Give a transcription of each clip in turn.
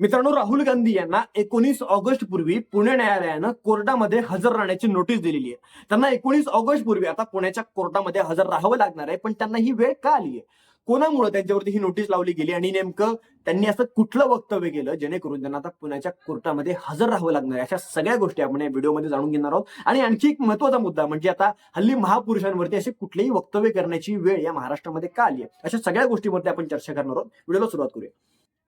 मित्रांनो राहुल गांधी यांना एकोणीस ऑगस्ट पूर्वी पुणे न्यायालयानं कोर्टामध्ये हजर राहण्याची नोटीस दिलेली आहे. त्यांना एकोणीस ऑगस्ट पूर्वी आता पुण्याच्या कोर्टामध्ये हजर राहावं लागणार आहे पण त्यांना ही वेळ का आली आहे कोणामुळे त्यांच्यावरती ही नोटीस लावली गेली आणि नेमकं त्यांनी असं कुठलं वक्तव्य केलं जेणेकरून त्यांना आता पुण्याच्या कोर्टामध्ये हजर राहावं लागणार आहे? अशा सगळ्या गोष्टी आपण या व्हिडिओमध्ये जाणून घेणार आहोत. आणि आणखी एक महत्त्वाचा मुद्दा म्हणजे आता हल्ली महापुरुषांवरती असे कुठलेही वक्तव्य करण्याची वेळ या महाराष्ट्रामध्ये का आली आहे अशा सगळ्या गोष्टीवरती आपण चर्चा करणार आहोत. व्हिडिओला सुरुवात करूया.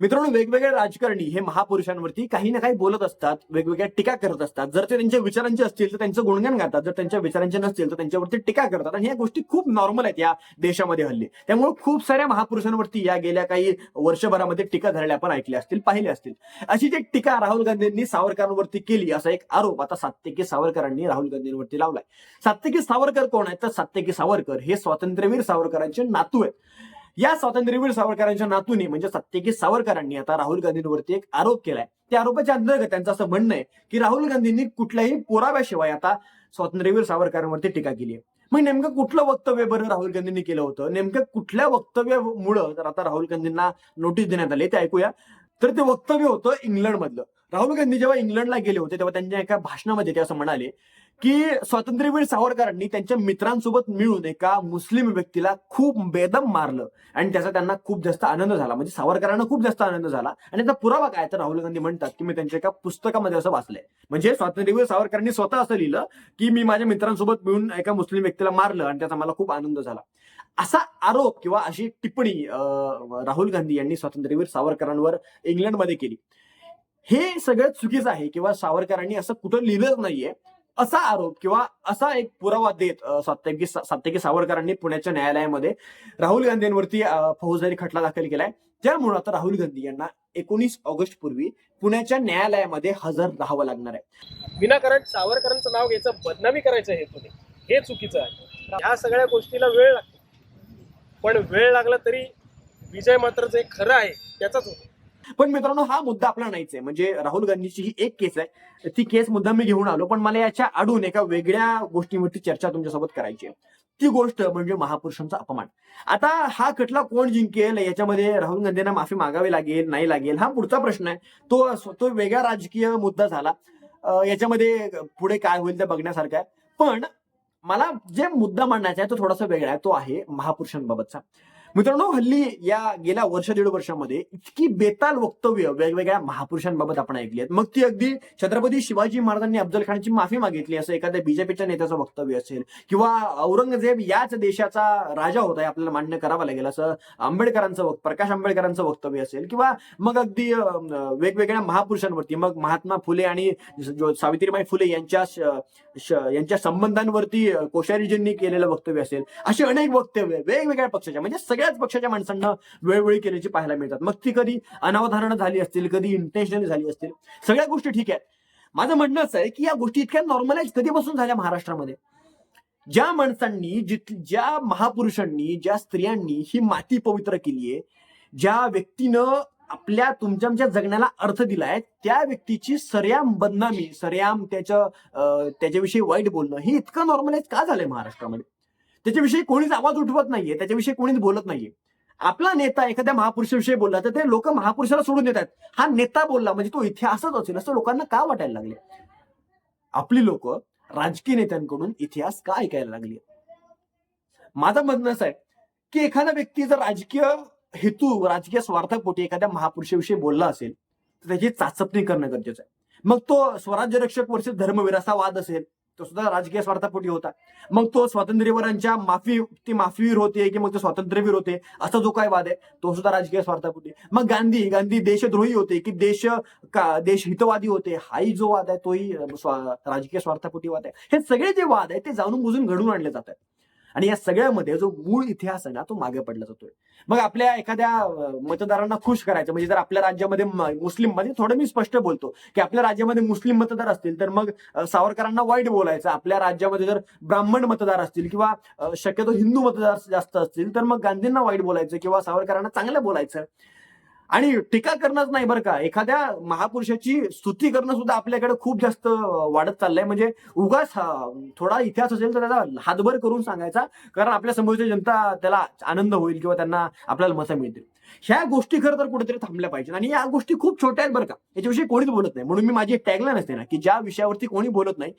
मित्रांनो वेगवेगळे राजकारणी हे महापुरुषांवरती काही ना काही बोलत असतात वेगवेगळ्या टीका करत असतात. जर ते त्यांच्या विचारांचे असतील तर त्यांचं गुणगान गातात. जर त्यांच्या विचारांचे नसतील तर त्यांच्यावरती टीका करतात. आणि ह्या गोष्टी खूप नॉर्मल आहेत या देशामध्ये हल्ली. त्यामुळे खूप साऱ्या महापुरुषांवरती या गेल्या काही वर्षभरामध्ये टीका झालेल्या आपण ऐकल्या असतील पाहिल्या असतील. अशी जी टीका राहुल गांधींनी सावरकरांवरती केली असा एक आरोप आता सात्यकी सावरकरांनी राहुल गांधींवरती लावलाय. सात्यकी सावरकर कोण आहेत? तर सात्यकी सावरकर हे स्वातंत्र्यवीर सावरकरांचे नातू आहेत. या स्वातंत्र्यवीर सावरकरांच्या नातूने म्हणजे सत्यकी सावरकरांनी आता राहुल गांधींवरती एक आरोप केलाय. त्या आरोपाच्या अंतर्गत त्यांचं असं म्हणणं आहे की राहुल गांधींनी कुठल्याही पुराव्याशिवाय आता स्वातंत्र्यवीर सावरकरांवरती टीका केली आहे. मग नेमकं कुठलं वक्तव्य बरं राहुल गांधींनी केलं होतं? नेमकं कुठल्या वक्तव्यामुळं तर आता राहुल गांधींना नोटीस देण्यात आली ते ऐकूया. तर ते वक्तव्य होतं इंग्लंडमधलं. राहुल गांधी जेव्हा इंग्लंडला गेले होते तेव्हा त्यांच्या एका भाषणामध्ये ते असं म्हणाले की स्वातंत्र्यवीर सावरकरांनी त्यांच्या मित्रांसोबत मिळून एका मुस्लिम व्यक्तीला खूप बेदम मारलं. आणि त्याचा त्यांना खूप जास्त आनंद झाला. म्हणजे सावरकरांना खूप जास्त आनंद झाला. आणि त्याचा पुरावा काय? तर राहुल गांधी म्हणतात की मी त्यांच्या एका पुस्तकामध्ये असं वाचलंय. म्हणजे स्वातंत्र्यवीर सावरकरांनी स्वतः असं लिहिलं की मी माझ्या मित्रांसोबत मिळून एका मुस्लिम व्यक्तीला मारलं आणि त्याचा मला खूप आनंद झाला. असा आरोप किंवा अशी टिप्पणी राहुल गांधी यांनी स्वातंत्र्यवीर सावरकरांवर इंग्लंडमध्ये केली. हे सगळं चुकीचं आहे किंवा सावरकरांनी असं कुठं लिहिलंच नाहीये. असा आरोप किंवा असा एक पुरावा देत अं, सात्यकी सात्यकी सावरकरांनी पुण्याच्या न्यायालयामध्ये राहुल गांधींवरती अं, फौजदारी खटला दाखल केलाय. त्यामुळे आता राहुल गांधी यांना एकोणीस ऑगस्ट पूर्वी पुण्याच्या न्यायालयामध्ये हजर राहावं लागणार आहे. विनाकारण सावरकरांचं नाव घ्यायचं बदनामी करायचं हेतूने हे चुकीचं आहे. ह्या सगळ्या गोष्टीला वेळ लागतो. पण वेळ लागला तरी विजय मात्र जे खरं आहे त्याचाच होतो. पण मित्रांनो हा मुद्दा आपला नाहीच आहे. म्हणजे राहुल गांधीची ही एक केस आहे. ती केस मुद्दा मी घेऊन आलो पण मला याच्या आडून एका वेगळ्या गोष्टीवरती चर्चा तुमच्यासोबत करायची आहे. ती गोष्ट म्हणजे महापुरुषांचा अपमान. आता हा खटला कोण जिंकेल? याच्यामध्ये राहुल गांधींना माफी मागावी लागेल नाही लागेल? हा पुढचा प्रश्न आहे. तो तो वेगळा राजकीय मुद्दा झाला. याच्यामध्ये पुढे काय होईल ते बघण्यासारखं आहे. पण मला जे मुद्दा मांडायचा आहे तो थोडासा वेगळा आहे. तो आहे महापुरुषांबाबतचा. मित्रांनो हल्ली या गेल्या वर्ष दीड वर्षामध्ये इतकी बेताल वक्तव्य वेगवेगळ्या महापुरुषांबाबत आपण ऐकली आहेत. मग ती अगदी छत्रपती शिवाजी महाराजांनी अफजल खानची माफी मागितली असं एखाद्या बीजेपीच्या नेत्याचं वक्तव्य असेल किंवा औरंगजेब याच देशाचा राजा होता हे आपल्याला मान्य करावं लागेल असं आंबेडकरांचं प्रकाश आंबेडकरांचं वक्तव्य असेल किंवा मग अगदी वेगवेगळ्या महापुरुषांवरती मग महात्मा फुले आणि जो सावित्रीबाई फुले यांच्या यांच्या संबंधांवरती कोश्यारीजींनी केलेलं वक्तव्य असेल. अशी अनेक वक्तव्य वेगवेगळ्या पक्षाच्या म्हणजे सगळ्याच पक्षाच्या माणसांना वेळोवेळी केल्याची पाहायला मिळतात. मग ती कधी अनावधारण झाली असतील कधी इंटेन्शनली झाली असतील सगळ्या गोष्टी ठीक आहेत. माझं म्हणणं असं आहे की या गोष्टी इतक्या नॉर्मलाइज कधीपासून झाल्या महाराष्ट्रामध्ये? ज्या माणसांनी जिथ ज्या महापुरुषांनी ज्या स्त्रियांनी ही माती पवित्र केली आहे ज्या व्यक्तीनं आपल्या तुमच्या आमच्या जगण्याला अर्थ दिलाय त्या व्यक्तीची सर्याम बदनामी सर्याम त्याच्या अं, त्याच्याविषयी वाईट बोलणं हे इतकं नॉर्मलाइज का झालंय महाराष्ट्रामध्ये? त्याच्याविषयी कोणीच आवाज उठवत नाहीये त्याच्याविषयी कोणीच बोलत नाहीये. आपला नेता एखाद्या महापुरुषाविषयी बोलला तर ते लोक महापुरुषाला सोडून देतात. हा नेता बोलला म्हणजे तो इतिहासच असेल असं लोकांना का वाटायला लागले? आपली लोक राजकीय नेत्यांकडून इतिहास का ऐकायला लागली? माझं म्हणणं असं आहे की एखादा व्यक्ती जर राजकीय हेतू राजकीय स्वार्थापोटी एखाद्या महापुरुषाविषयी बोलला असेल तर त्याची चाचपणी करणं गरजेचं आहे. मग तो स्वराज्य रक्षक वर्षी धर्मवीर असा वाद असेल तो सुद्धा राजकीय स्वार्थापोटी होता. मग तो स्वातंत्र्यवीरांच्या माफी ते माफीवीर होते की मग ते स्वातंत्र्यवीर होते? असा जो काय वाद आहे तो सुद्धा राजकीय स्वार्थापोटी. मग गांधी गांधी देशद्रोही होते की देश का देश हितवादी होते? हाही जो वाद आहे तोही स्वा- राजकीय स्वार्थापोटी वाद आहे. हे सगळे जे वाद आहे ते जाणून बुजून घडून आणले जातात. आणि या सगळ्यामध्ये जो मूळ इतिहास आहे ना तो मागे पडला जातोय. मग आपल्या एखाद्या मतदारांना खुश करायचं म्हणजे जर आपल्या राज्यामध्ये मुस्लिम म्हणजे थोडं मी स्पष्ट बोलतो की आपल्या राज्यामध्ये मुस्लिम मतदार असतील तर मग सावरकरांना वाईट बोलायचं. आपल्या राज्यामध्ये जर ब्राह्मण मतदार असतील किंवा शक्यतो हिंदू मतदार जास्त असतील तर मग गांधींना वाईट बोलायचं किंवा सावरकरांना चांगलं बोलायचं. आणि टीका करणंच नाही बरं का. एखाद्या महापुरुषाची स्तुती करणं सुद्धा आपल्याकडे खूप जास्त वाढत चाललंय. म्हणजे उगाच थोडा इतिहास असेल तर त्याचा हातभर करून सांगायचा. कारण आपल्या समोरची जनता त्याला आनंद होईल किंवा त्यांना आपल्याला मतं मिळतील. ह्या गोष्टी खरं तर कुठेतरी थांबल्या पाहिजे आणि या गोष्टी खूप छोट्या आहेत बरं का. याच्याविषयी कोणीच बोलत नाही. म्हणून मी माझी एक टॅगलाईन असते ना की ज्या विषयावरती कोणी बोलत नाही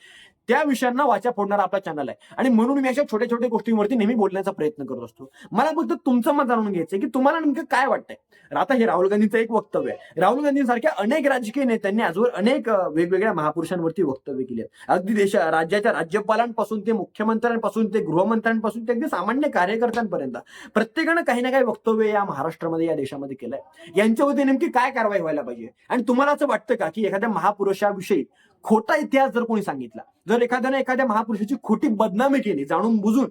त्या विषयांना वाचा फोडणारा आपला चॅनल आहे. आणि म्हणून मी अशा छोट्या छोट्या गोष्टींवरती नेहमी बोलण्याचा प्रयत्न करत असतो. मला फक्त तुमचं मत जाणून घ्यायचं की तुम्हाला नेमकं काय वाटतंय? आता हे राहुल गांधीचं एक वक्तव्य आहे. राहुल गांधींसारख्या अनेक राजकीय नेत्यांनी आजवर अनेक वेगवेगळ्या महापुरुषांवरती वक्तव्य केली आहेत. अगदी देश राज्याच्या राज्यपालांपासून ते मुख्यमंत्र्यांपासून ते गृहमंत्र्यांपासून ते अगदी सामान्य कार्यकर्त्यांपर्यंत प्रत्येकानं काही ना काही वक्तव्य या महाराष्ट्रामध्ये या देशामध्ये केलंय. यांच्यावरती नेमकी काय कारवाई व्हायला पाहिजे? आणि तुम्हाला असं वाटतं का की एखाद्या महापुरुषाविषयी खोटा इतिहास जर कोणी सांगितला जर एखाद्याने एखाद्या महापुरुषाची खोटी बदनामी केली जाणून बुजून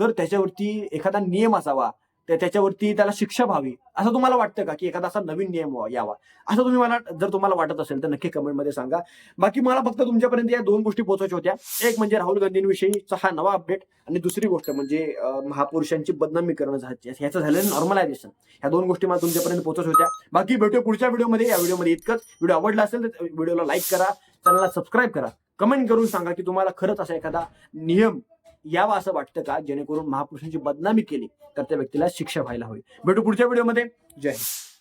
तर त्याच्यावरती एखादा नियम असावा तर त्याच्यावरती त्याला शिक्षा व्हावी असं तुम्हाला वाटतं का की एखादा असा नवीन नियम व्हा- यावा? असं तुम्ही मला जर तुम्हाला वाटत असेल तर नक्की कमेंटमध्ये सांगा. बाकी मला फक्त तुमच्यापर्यंत या दोन गोष्टी पोहोचायच्या होत्या. एक म्हणजे राहुल गांधींविषयीचा हा नवा अपडेट आणि दुसरी गोष्ट म्हणजे महापुरुषांची बदनामी करणं झा- ह्याचं झालेलं नॉर्मलायझेशन ह्या दोन गोष्टी मला तुमच्यापर्यंत पोहोचत होत्या. बाकी भेटू पुढच्या व्हिडिओमध्ये. या व्हिडिओमध्ये इतकंच. व्हिडिओ आवडला असेल तर व्हिडिओला लाईक करा. चॅनलला सबस्क्राईब करा. कमेंट करून सांगा की तुम्हाला खरंच असा एखादा नियम यावा असं वाटतं का? जेणेकरून महापुरुषांची बदनामी केली तर त्या व्यक्तीला शिक्षा व्हायला हवी. भेटू पुढच्या व्हिडिओमध्ये जय हिंद.